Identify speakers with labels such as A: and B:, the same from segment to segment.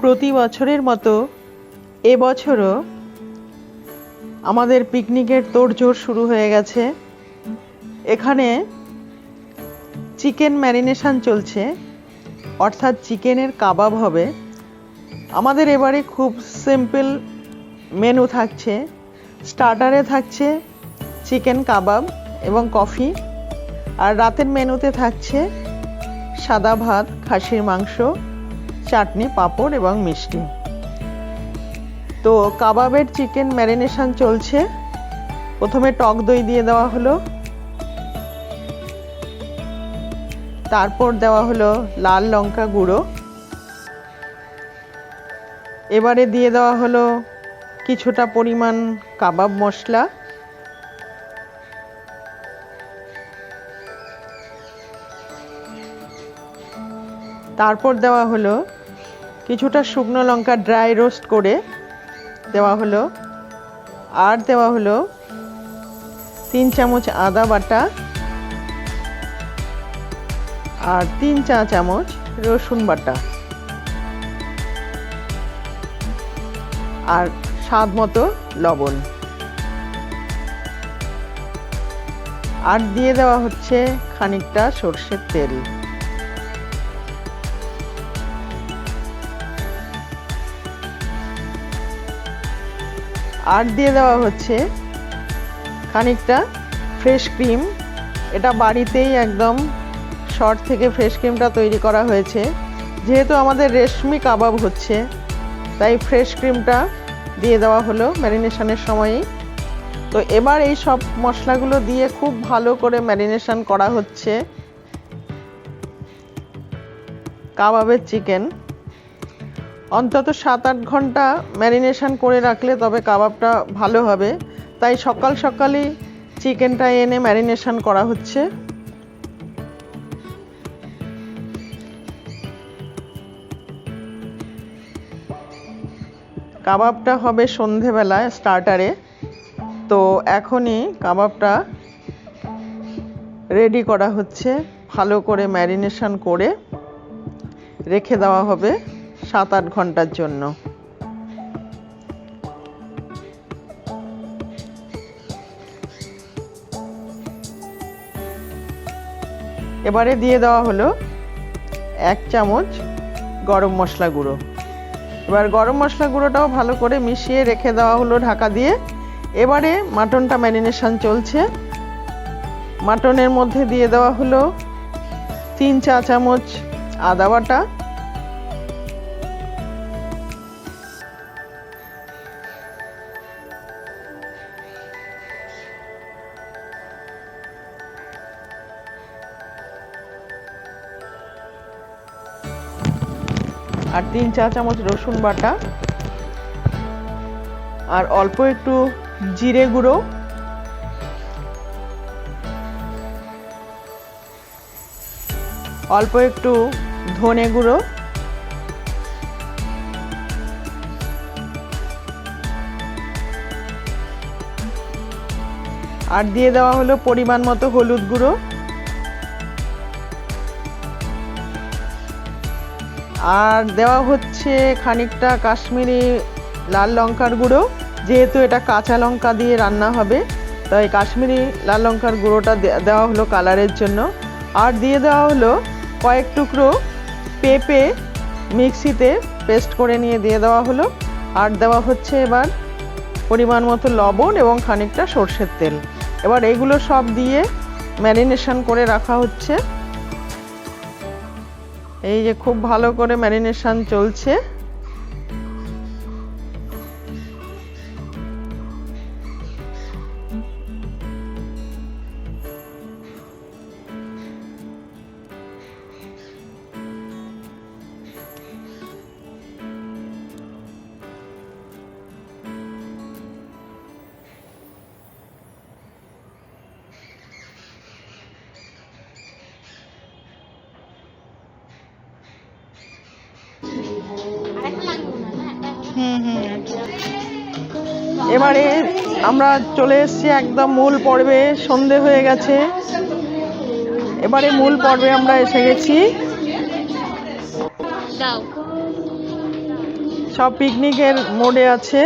A: প্রতি বছরের মতো এবছরও আমাদের পিকনিকের তোড়জোড় শুরু হয়ে গেছে। এখানে চিকেন ম্যারিনেশন চলছে, অর্থাৎ চিকেনের কাবাব হবে। আমাদের এবারে খুব সিম্পল মেনু থাকছে, স্টার্টারে থাকছে চিকেন কাবাব এবং কফি, আর রাতের মেনুতে থাকছে সাদা ভাত, খাসির মাংস চাটনি, পাঁপড় এবং মিষ্টি। তো কাবাবের চিকেন ম্যারিনেশন চলছে। প্রথমে টক দই দিয়ে দেওয়া হলো। তারপর দেওয়া হলো লাল লঙ্কা গুঁড়ো। এবারে দিয়ে দেওয়া হলো কিছুটা পরিমাণ কাবাব মশলা। তারপর দেওয়া হলো কিছুটা শুকনো লঙ্কা ড্রাই রোস্ট করে দেওয়া হলো। আর দেওয়া হলো তিন চামচ আদা বাটা আর তিন চা চামচ রসুন বাটা। আর স্বাদ মতো লবণ। আর দিয়ে দেওয়া হচ্ছে খানিকটা সর্ষের তেল। আর দিয়ে দেওয়া হচ্ছে খানিকটা ফ্রেশ ক্রিম এটা বাড়িতেই একদম শর্ট থেকে ফ্রেশ ক্রিমটা তৈরি করা হয়েছে। যেহেতু আমাদের রেশমি কাবাব হচ্ছে, তাই ফ্রেশ ক্রিমটা দিয়ে দেওয়া হলো ম্যারিনেশনের সময়ই। তো এবার এই সব মশলাগুলো দিয়ে খুব ভালো করে ম্যারিনেশন করা হচ্ছে। কাবাবের চিকেন অন্তত সাত আট ঘণ্টা ম্যারিনেশন করে রাখলে তবে কাবাবটা ভালো হবে। তাই সকাল সকালই চিকেনটা এনে ম্যারিনেশন করা হচ্ছে। কাবাবটা হবে সন্ধেবেলায় স্টার্টারে তো এখনই কাবাবটা রেডি করা হচ্ছে। ভালো করে ম্যারিনেশন করে রেখে দেওয়া হবে। সাত আট ঘণ্টার জন্য। এবারে দিয়ে দেওয়া হলো এক চামচ গরম মশলা গুঁড়ো। এবার গরম মশলা গুঁড়োটাও ভালো করে মিশিয়ে রেখে দেওয়া হলো ঢাকা দিয়ে। এবারে মাটনটা ম্যারিনেশন চলছে। মাটনের মধ্যে দিয়ে দেওয়া হলো তিন চা চামচ আদা বাটা আর তিন চা চামচ রসুন বাটা। আর অল্প একটু জিরে গুঁড়ো। অল্প একটু ধনে গুঁড়ো। আর দিয়ে দেওয়া হলো পরিমাণ মতো হলুদ গুঁড়ো। আর দেওয়া হচ্ছে খানিকটা কাশ্মীরি লাল লঙ্কার গুঁড়ো, যেহেতু এটা কাঁচা লঙ্কা দিয়ে রান্না হবে, তাই কাশ্মীরি লাল লঙ্কার গুঁড়োটা দেওয়া হলো কালারের জন্য। আর দিয়ে দেওয়া হলো কয়েক টুকরো পেঁপে মিক্সিতে পেস্ট করে নিয়ে দিয়ে দেওয়া হলো। আর দেওয়া হচ্ছে এবার পরিমাণ মতো লবণ এবং খানিকটা সর্ষের তেল। এবার এগুলো সব দিয়ে ম্যারিনেশন করে রাখা হচ্ছে। এই যে খুব ভালো করে ম্যারিনেশন চলছে। এবারে আমরা চলে এসেছি একদম মূল পর্বে, সন্ধে হয়ে গেছে। এবারে মূল পর্বে আমরা এসে গেছি। সব পিকনিকের মোডে আছে।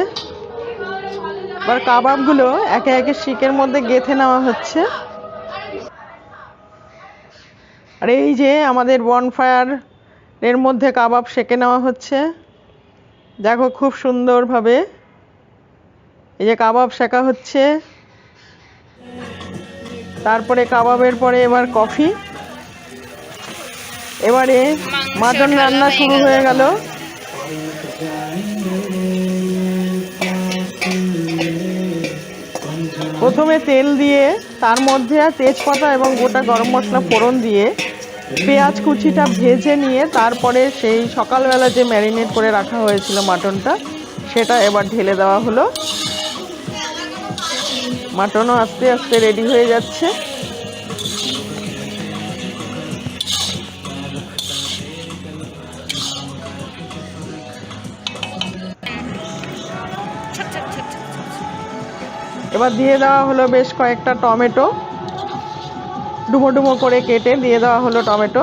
A: এবার কাবাবগুলো একে একে শিকের মধ্যে গেথে নেওয়া হচ্ছে। আর এই যে আমাদের বনফায়ার এর মধ্যে কাবাব সেঁকে নেওয়া হচ্ছে। দেখো খুব সুন্দরভাবে এই যে কাবাব শেখা হচ্ছে। তারপরে কাবাবের পরে এবার কফি। এবারে মাটন রান্না শুরু হয়ে গেল। প্রথমে তেল দিয়ে তার মধ্যে তেজপাতা এবং গোটা গরম মশলা ফোড়ন দিয়ে পেঁয়াজ কুচিটা ভেজে নিয়ে তারপরে সেই সকালবেলা যে ম্যারিনেট করে রাখা হয়েছিল মাটনটা, সেটা এবার ঢেলে দেওয়া হলো। মাটনও আস্তে আস্তে রেডি হয়ে যাচ্ছে। এবার দিয়ে দেওয়া হলো বেশ কয়েকটা টমেটো। ডুমো ডুমো করে কেটে দিয়ে দেওয়া হলো টমেটো।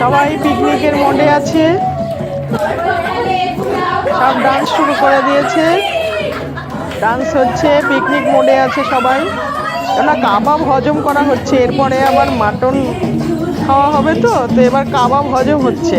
A: সবাই পিকনিকের মনে আছে। সব ডান্স শুরু করে দিয়েছে। ডান্স হচ্ছে পিকনিক মোডে আছে সবাই। না কাবাব হজম করা হচ্ছে, এরপরে আবার মাটন খাওয়া হবে তো তো এবার কাবাব হজম হচ্ছে।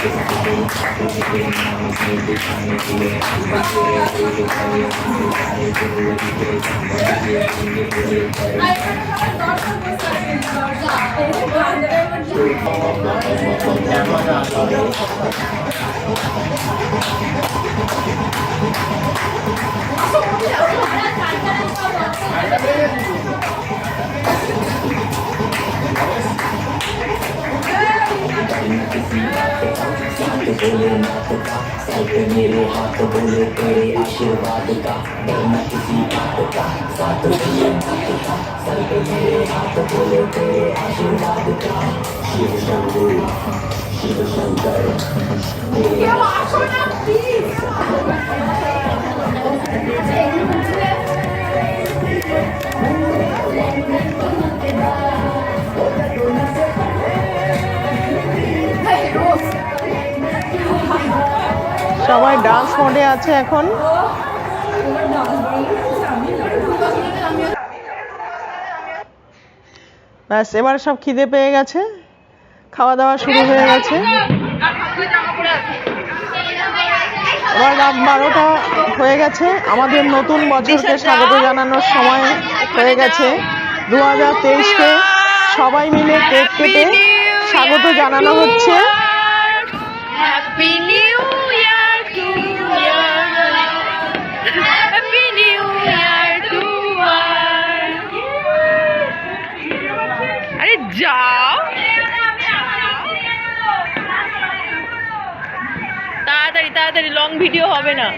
B: I'm gonna go to the तेरे आशीर्वाद का डरना किसी बात का साथ लिए सर पे मेरे हाथ बोले तेरे आशीर्वाद का। शिव शंकर शिव शंकर। Thank you.
A: সবাই ডান্স মোডে আছে এখন। ব্যাস, এবার সব খিদে পেয়ে গেছে। খাওয়া দাওয়া শুরু হয়ে গেছে। এবার রাত বারোটা হয়ে গেছে। আমাদের নতুন বছরকে স্বাগত জানানোর সময় হয়ে গেছে। দু হাজার সবাই মিলে কেক কেটে স্বাগত জানানো হচ্ছে।
C: তাড়াতাড়ি লং ভিডিও হবে না।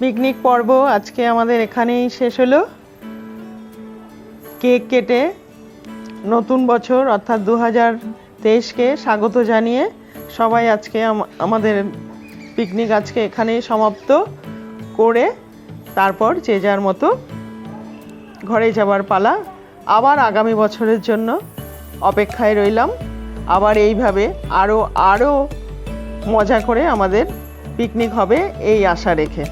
A: পিকনিক পর্ব আজকে আমাদের এখানেই শেষ হলো। কেক কেটে নতুন বছর অর্থাৎ দু হাজার তেইশকে স্বাগত জানিয়ে সবাই আজকে আমাদের পিকনিক আজকে এখানেই সমাপ্ত করে তারপর যে যার মতো ঘরে যাবার পালা। আবার আগামী বছরের জন্য অপেক্ষায় রইলাম। আবার এইভাবে আরও আরও মজা করে আমাদের পিকনিক হবে, এই আশা রেখে।